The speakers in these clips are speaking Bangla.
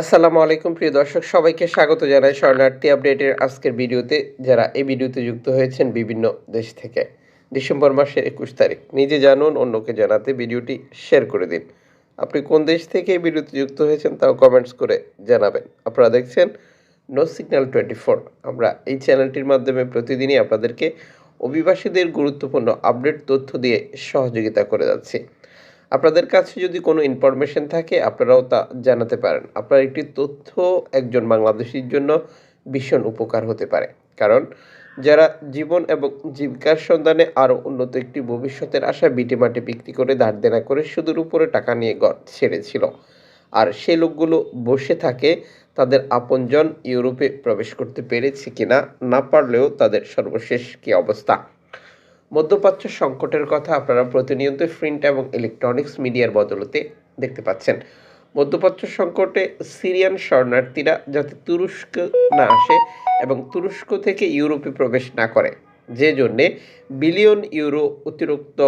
আসসালামু আলাইকুম, প্রিয় দর্শক। সবাইকে স্বাগত জানাই শরণার্থী আপডেটের আজকের ভিডিওতে। যারা এই ভিডিওতে যুক্ত হয়েছেন বিভিন্ন দেশ থেকে, ডিসেম্বর মাসের একুশ তারিখ। নিজে জানুন, অন্যকে জানাতে ভিডিওটি শেয়ার করে দিন। আপনি কোন দেশ থেকে এই ভিডিওতে যুক্ত হয়েছেন তাও কমেন্টস করে জানাবেন। আপনারা দেখছেন নো সিগন্যাল টোয়েন্টি ফোর আমরা এই চ্যানেলটির মাধ্যমে প্রতিদিনই আপনাদেরকে অভিবাসীদের গুরুত্বপূর্ণ আপডেট তথ্য দিয়ে সহযোগিতা করে যাচ্ছি। আপনাদের কাছে যদি কোনো ইনফরমেশন থাকে, আপনারাও তা জানাতে পারেন। আপনার একটি তথ্য একজন বাংলাদেশির জন্য ভীষণ উপকার হতে পারে। কারণ যারা জীবন এবং জীবিকার সন্ধানে আরও উন্নত একটি ভবিষ্যতের আশা বিটে মাটি বিক্রি করে, ধার দেনা করে সুদের উপরে টাকা নিয়ে ঘর ছেড়েছিল। আর সে লোকগুলো বসে থাকে তাদের আপনজন ইউরোপে প্রবেশ করতে পেরেছে কিনা না পারলেও তাদের সর্বশেষ কী অবস্থা? মধ্যপ্রাচ্য সংকটের কথা আপনারা প্রতিনিয়ত প্রিন্ট এবং ইলেকট্রনিক্স মিডিয়ার বদলতে দেখতে পাচ্ছেন। মধ্যপ্রাচ্য সংকটে সিরিয়ান শরণার্থীরা যাতে তুরস্ক না আসে এবং তুরস্ক থেকে ইউরোপে প্রবেশ না করে। যে জন্যে বিলিয়ন ইউরো অতিরিক্ত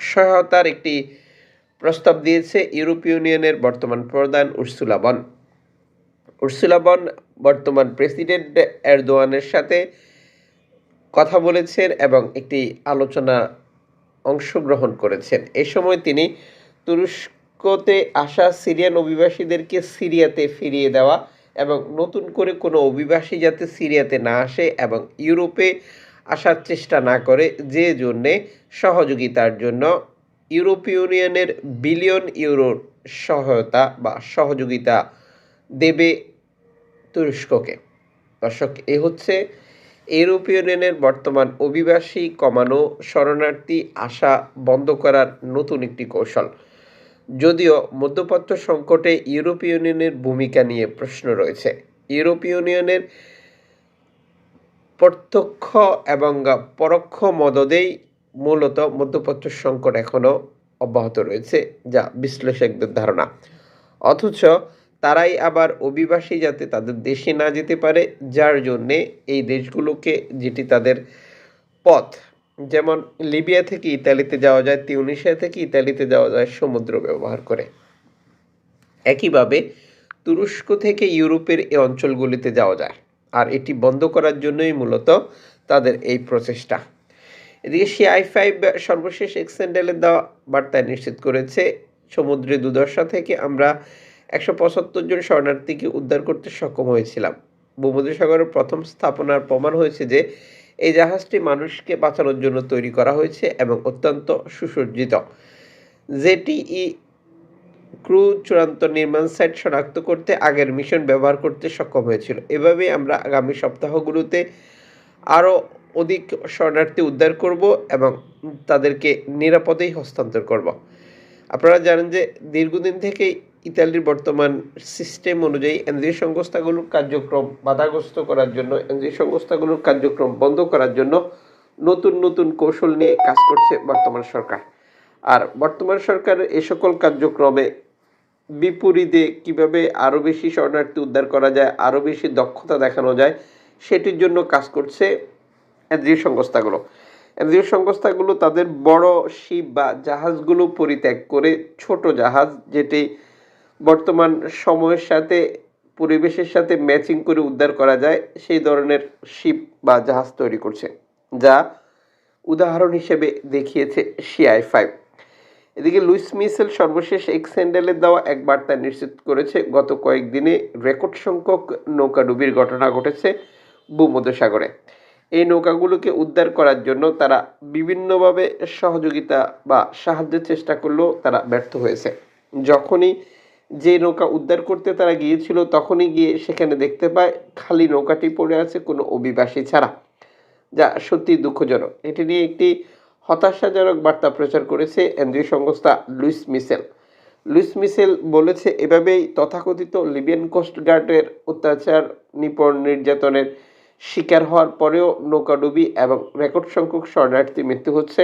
সহায়তার একটি প্রস্তাব দিয়েছে ইউরোপীয় ইউনিয়নের বর্তমান প্রধান উর্সুলাবন উর্সুলাবন বর্তমান প্রেসিডেন্ট এরদোয়ানের সাথে কথা বলেছেন এবং একটি আলোচনা অংশগ্রহণ করেছেন। এ সময় তিনি তুরস্কতে আসা সিরিয়ান অভিবাসীদেরকে সিরিয়াতে ফিরিয়ে দেওয়া এবং নতুন করে কোনো অভিবাসী যাতে সিরিয়াতে না আসে এবং ইউরোপে আসার চেষ্টা না করে, যে জন্যে সহযোগিতার জন্য ইউরোপীয় ইউনিয়নের বিলিয়ন ইউরোর সহায়তা বা সহযোগিতা দেবে তুরস্ককে। দর্শক, এ হচ্ছে ইউরোপীয় ইউনিয়নের বর্তমান অভিবাসী কমানো শরণার্থী আসা বন্ধ করার নতুন একটি কৌশল। যদিও মধ্যপ্রাচ্য সংকটে ইউরোপীয় ইউনিয়নের ভূমিকা নিয়ে প্রশ্ন রয়েছে। ইউরোপীয় ইউনিয়নের প্রত্যক্ষ এবং পরোক্ষ মদদেই মূলত মধ্যপ্রাচ্য সংকট এখনও অব্যাহত রয়েছে, যা বিশ্লেষকদের ধারণা। অথচ তারাই আবার অভিবাসী যাতে তাদের দেশে না যেতে পারে, যার জন্যে এই দেশগুলোকে যেটি তাদের পথ। যেমন লিবিয়া থেকে ইতালিতে যাওয়া যায় তিউনিশিয়া থেকে ইতালিতে যাওয়া যায় সমুদ্র ব্যবহার করে। একইভাবে তুরস্ক থেকে ইউরোপের এই অঞ্চলগুলিতে যাওয়া যায়, আর এটি বন্ধ করার জন্যই মূলত তাদের এই প্রচেষ্টা। এদিকে সিআই ফাইভ সর্বশেষ এক্সেন্ডেলের দেওয়া বার্তায় নিশ্চিত করেছে সমুদ্রে দুর্দশা থেকে আমরা একশো পঁচাত্তর জন শরণার্থীকে উদ্ধার করতে সক্ষম হয়েছিলাম। ভূমধ্যসাগরের প্রথম স্থাপনার প্রমাণ হয়েছে যে, এই জাহাজটি মানুষকে বাঁচানোর জন্য তৈরি করা হয়েছে এবং অত্যন্ত সুসজ্জিত। যেটি ই ক্রু চূড়ান্ত নির্মাণ সাইট শনাক্ত করতে আগের মিশন ব্যবহার করতে সক্ষম হয়েছিল। এভাবে আমরা আগামী সপ্তাহগুলোতে আরও অধিক শরণার্থী উদ্ধার করব এবং তাদেরকে নিরাপদেই হস্তান্তর করব। আপনারা জানেন যে দীর্ঘদিন থেকেই ইতালির বর্তমান সিস্টেম অনুযায়ী এনজিও সংস্থাগুলোর কার্যক্রম বাধাগ্রস্ত করার জন্য, এনজিও সংস্থাগুলোর কার্যক্রম বন্ধ করার জন্য নতুন নতুন কৌশল নিয়ে কাজ করছে বর্তমান সরকার। আর বর্তমান সরকার এ সকল কার্যক্রমে বিপরীতে কীভাবে আরও বেশি শরণার্থী উদ্ধার করা যায় আরও বেশি দক্ষতা দেখানো যায়, সেটির জন্য কাজ করছে এনজিও সংস্থাগুলো। এনজিও সংস্থাগুলো তাদের বড় শিপ বা জাহাজগুলো পরিত্যাগ করে ছোট জাহাজ, যেটি বর্তমান সময়ের সাথে, পরিবেশের সাথে ম্যাচিং করে উদ্ধার করা যায়, সেই ধরনের শিপ বা জাহাজ তৈরি করছে, যা উদাহরণ হিসেবে দেখিয়েছে সিআই ফাইভ এদিকে লুইস মিসেল সর্বশেষ এক্স হ্যান্ডেলের দেওয়া এক বার্তা নিশ্চিত করেছে, গত কয়েকদিনে রেকর্ড সংখ্যক নৌকাডুবির ঘটনা ঘটেছে ভূমধ্যসাগরে। এই নৌকাগুলোকে উদ্ধার করার জন্য তারা বিভিন্নভাবে সহযোগিতা বা সাহায্যের চেষ্টা করলেও তারা ব্যর্থ হয়েছে। যখনই যে নৌকা উদ্ধার করতে তারা গিয়েছিল, তখনই গিয়ে সেখানে দেখতে পায় খালি নৌকাটি পড়ে আছে কোনো অভিবাসী ছাড়া, যা সত্যি দুঃখজনক। এটি নিয়ে একটি হতাশাজনক বার্তা প্রচার করেছে এনজিও সংস্থা লুইস মিসেল। লুইস মিসেল বলেছে, এভাবেই তথাকথিত লিবিয়ান কোস্টগার্ডের অত্যাচার নিপণ নির্যাতনের শিকার হওয়ার পরেও নৌকাডুবি এবং রেকর্ড সংখ্যক শরণার্থী মৃত্যু হচ্ছে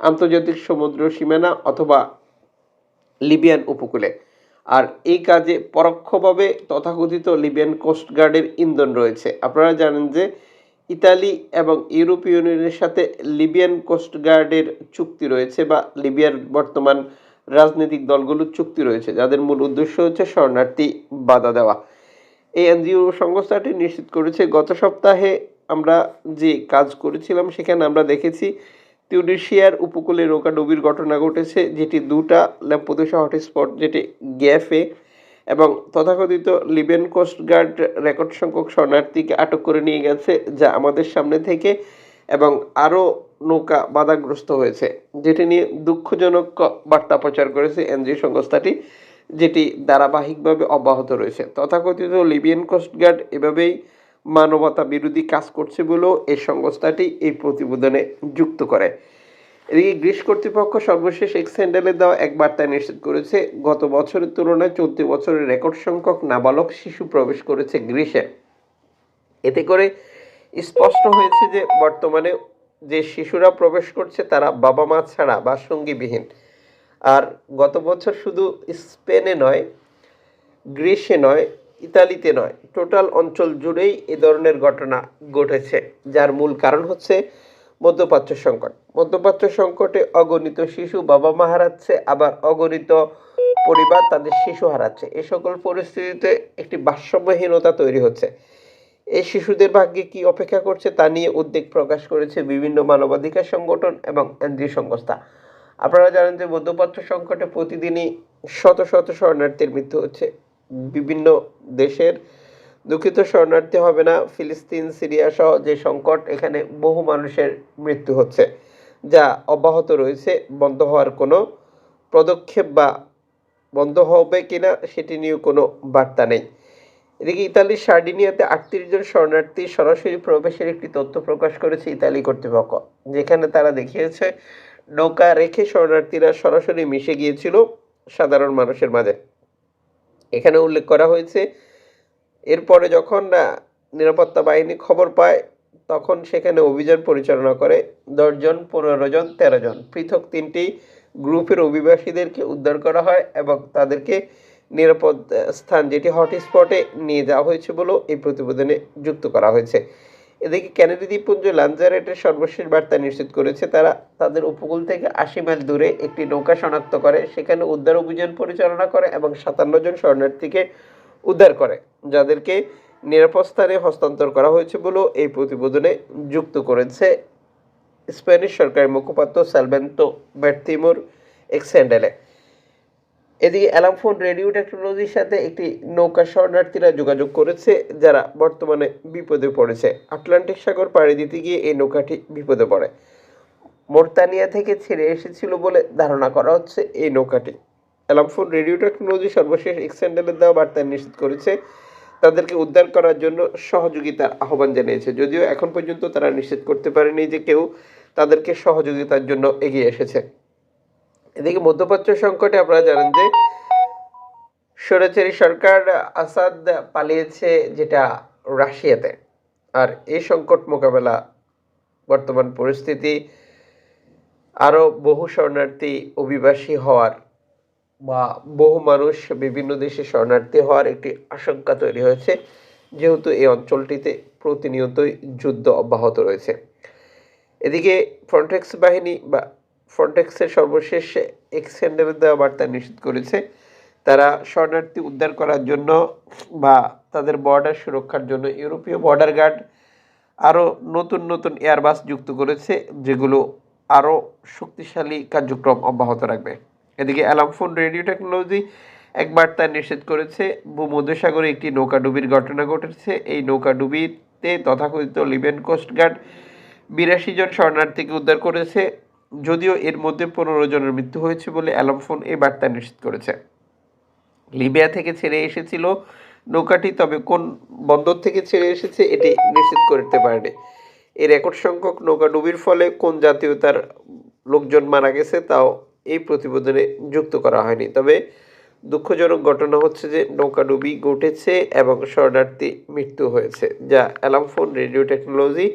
আন্তর্জাতিক সমুদ্র সীমানা অথবা লিবিয়ান উপকূলে। আর এই কাজে পরোক্ষভাবে তথাকথিত লিবিয়ান কোস্টগার্ডের ইন্ধন রয়েছে। আপনারা জানেন যে ইতালি এবং ইউরোপীয় ইউনিয়নের সাথে লিবিয়ান কোস্টগার্ডের চুক্তি রয়েছে বা লিবিয়ার বর্তমান রাজনৈতিক দলগুলোর চুক্তি রয়েছে, যাদের মূল উদ্দেশ্য হচ্ছে শরণার্থী বাধা দেওয়া। এই এনজিও সংস্থাটি নিশ্চিত করেছে, গত সপ্তাহে আমরা যে কাজ করেছিলাম সেখানে আমরা দেখেছি তিউনিশিয়ার উপকূলে নৌকাডুবির ঘটনা ঘটেছে, যেটি দুটা ল্যাম্পোদোসা হটস্পট, যেটি গ্যাফে এবং তথাকথিত লিবিয়ান কোস্টগার্ড রেকর্ড সংখ্যক শরণার্থীকে আটক করে নিয়ে গেছে, যা আমাদের সামনে থেকে এবং আরও নৌকা বাধাগ্রস্ত হয়েছে। যেটি নিয়ে দুঃখজনক বার্তা প্রচার করেছে এনজিও সংস্থাটি, যেটি ধারাবাহিকভাবে অব্যাহত রয়েছে। তথাকথিত লিবিয়ান কোস্টগার্ড এভাবেই মানবতা বিরোধী কাজ করছে বলেও এই সংস্থাটি এই প্রতিবেদনে যুক্ত করে। এদিকে গ্রিস কর্তৃপক্ষ সর্বশেষ এক স্যান্ডেলে দেওয়া এক বার্তায় নিশ্চিত করেছে, গত বছরের তুলনায় চলতি বছরের রেকর্ড সংখ্যক নাবালক শিশু প্রবেশ করেছে গ্রিসে। এতে করে স্পষ্ট হয়েছে যে বর্তমানে যে শিশুরা প্রবেশ করছে তারা বাবা মা ছাড়া বা সঙ্গীবিহীন। আর গত বছর শুধু স্পেনে নয়, গ্রিসে নয় ইতালিতে নয়, টোটাল অঞ্চল জুড়েই এ ধরনের ঘটনা ঘটেছে, যার মূল কারণ হচ্ছে মধ্যপ্রাচ্য সংকট। মধ্যপ্রাচ্য সংকটে অগণিত শিশু বাবা মা হারাচ্ছে, আবার অগণিত পরিবার তাদের শিশু হারাচ্ছে। এ সকল পরিস্থিতিতে একটি ভারসাম্যহীনতা তৈরি হচ্ছে। এই শিশুদের ভাগ্যে কি অপেক্ষা করছে তা নিয়ে উদ্বেগ প্রকাশ করেছে বিভিন্ন মানবাধিকার সংগঠন এবং এনজিও সংস্থা। আপনারা জানেন যে মধ্যপ্রাচ্য সংকটে প্রতিদিনই শত শত শরণার্থীর মৃত্যু হচ্ছে। বিভিন্ন দেশের দুঃখিত শরণার্থী হবে না। ফিলিস্তিন সিরিয়া সহ যে সংকট, এখানে বহু মানুষের মৃত্যু হচ্ছে, যা অব্যাহত রয়েছে। বন্ধ হওয়ার কোনো পদক্ষেপ বা বন্ধ হবে কিনা, সেটি নিয়েও কোনো বার্তা নেই। এদিকে ইতালির সার্ডিনিয়াতে আটত্রিশ জন শরণার্থী সরাসরি প্রবেশের একটি তথ্য প্রকাশ করেছে ইতালি কর্তৃপক্ষ, যেখানে তারা দেখিয়েছে, নৌকা রেখে শরণার্থীরা সরাসরি মিশে গিয়েছিল সাধারণ মানুষের মাঝে। এখানে উল্লেখ করা হয়েছে। এরপরে যখন নিরাপত্তা বাহিনী খবর পায়, তখন সেখানে অভিযান পরিচালনা করে দশজন, পনেরো জন, তেরো জন। পৃথক তিনটি গ্রুপের অভিবাসীদেরকে উদ্ধার করা হয় এবং তাদেরকে নিরাপদ স্থান যেটি হটস্পটে নিয়ে যাওয়া হয়েছে বলেও এই প্রতিবেদনে যুক্ত করা হয়েছে। এদিকে ক্যানেডি দ্বীপপুঞ্জ লাঞ্জারেটের সর্বশেষ বার্তা নিশ্চিত করেছে তারা। তাদের উপকূল থেকে আশি মাইল দূরে একটি নৌকা শনাক্ত করে, সেখানে উদ্ধার অভিযান পরিচালনা করে এবং সাতান্ন জন শরণার্থীকে উদ্ধার করে, যাদেরকে নিরাপদ স্থানে হস্তান্তর করা হয়েছে বলেও এই প্রতিবেদনে যুক্ত করেছে স্প্যানিশ সরকারের মুখপাত্র সালভেন্তো বেরতিমোর এক্সেন্ডেলে এদিকে অ্যালামফোন রেডিও টেকনোলজির সাথে একটি নৌকা শরণার্থীরা যোগাযোগ করেছে, যারা বর্তমানে বিপদে পড়েছে। আটলান্টিক সাগর পাড়ি দিতে গিয়ে এই নৌকাটি বিপদে পড়ে। মোরতানিয়া থেকে ছেড়ে এসেছিল বলে ধারণা করা হচ্ছে এই নৌকাটি। অ্যালামফোন রেডিও টেকনোলজি সর্বশেষ এক্সেন্ডেলের দেওয়া বার্তায় নিশ্চিত করেছে। তাদেরকে উদ্ধার করার জন্য সহযোগিতার আহ্বান জানিয়েছে। যদিও এখন পর্যন্ত তারা নিশ্চিত করতে পারেনি যে কেউ তাদেরকে সহযোগিতার জন্য এগিয়ে এসেছে। এদিকে মধ্যপ্রাচ্য সংকটে আপনারা জানেন যে স্বৈরাচারী সরকার আসাদ পালিয়েছে যেটা রাশিয়াতে। আর এই সংকট মোকাবেলা বর্তমান পরিস্থিতি, আরও বহু শরণার্থী অভিবাসী হওয়ার বা বহু মানুষ বিভিন্ন দেশে শরণার্থী হওয়ার একটি আশঙ্কা তৈরি হয়েছে, যেহেতু এই অঞ্চলটিতে প্রতিনিয়তই যুদ্ধ অব্যাহত রয়েছে। এদিকে ফ্রন্টেক্স বাহিনী বা ফ্রন্টেক্সের সর্বশেষ এক্সেন্ডের দেওয়া বার্তা নিশ্চিত করেছে, তারা শরণার্থী উদ্ধার করার জন্য বা তাদের বর্ডার সুরক্ষার জন্য ইউরোপীয় বর্ডার গার্ড আরও নতুন নতুন এয়ারবাস যুক্ত করেছে, যেগুলো আরও শক্তিশালী কার্যক্রম অব্যাহত রাখবে। এদিকে অ্যালামফোন রেডিও টেকনোলজি এক বার্তায় নিষেধ করেছে, ভূমধ্যসাগরে একটি নৌকাডুবির ঘটনা ঘটেছে। এই নৌকাডুবিতে তথাকথিত লিবেন কোস্টগার্ড বিরাশি জন শরণার্থীকে উদ্ধার করেছে। যদিও এর মধ্যে পনেরো জনের মৃত্যু হয়েছে বলে অ্যালামফোন এই বার্তা নিশ্চিত করেছে। লিবিয়া থেকে ছেড়ে এসেছিল নৌকাটি, তবে কোন বন্দর থেকে ছেড়ে এসেছে এটি নিশ্চিত করতে পারেনি। এই রেকর্ড সংখ্যক নৌকা ডুবির ফলে কোন জাতীয়তার লোকজন মারা গেছে তাও এই প্রতিবেদনে যুক্ত করা হয়নি। তবে দুঃখজনক ঘটনা হচ্ছে যে নৌকাডুবি ঘটেছে এবং শরণার্থী মৃত্যু হয়েছে, যা অ্যালামফোন রেডিও টেকনোলজি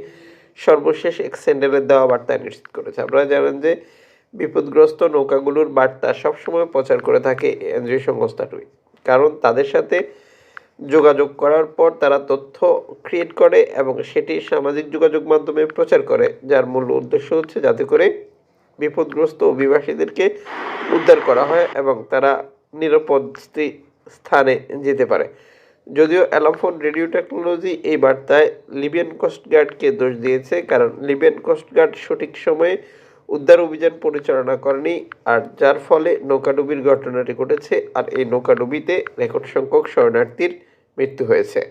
সর্বশেষ এক্সেন্ডেলের দেওয়া বার্তা নিশ্চিত করেছে। আপনারা জানেন যে বিপদগ্রস্ত নৌকাগুলোর বার্তা সবসময় প্রচার করে থাকে এনজিও সংস্থাটি কারণ তাদের সাথে যোগাযোগ করার পর তারা তথ্য ক্রিয়েট করে এবং সেটি সামাজিক যোগাযোগ মাধ্যমে প্রচার করে, যার মূল উদ্দেশ্য হচ্ছে যাতে করে বিপদগ্রস্ত অভিবাসীদেরকে উদ্ধার করা হয় এবং তারা নিরাপদ স্থানে যেতে পারে। যদিও অ্যালাফোন রেডিও টেকনোলজি এই বার্তায় লিবিয়ান কোস্টগার্ডকে দোষ দিয়েছে কারণ লিবিয়ান কোস্টগার্ড সঠিক সময়ে উদ্ধার অভিযান পরিচালনা করেনি আর যার ফলে নৌকাডুবির ঘটনাটি ঘটেছে আর এই নৌকাডুবিতে রেকর্ড সংখ্যক শরণার্থীর মৃত্যু হয়েছে।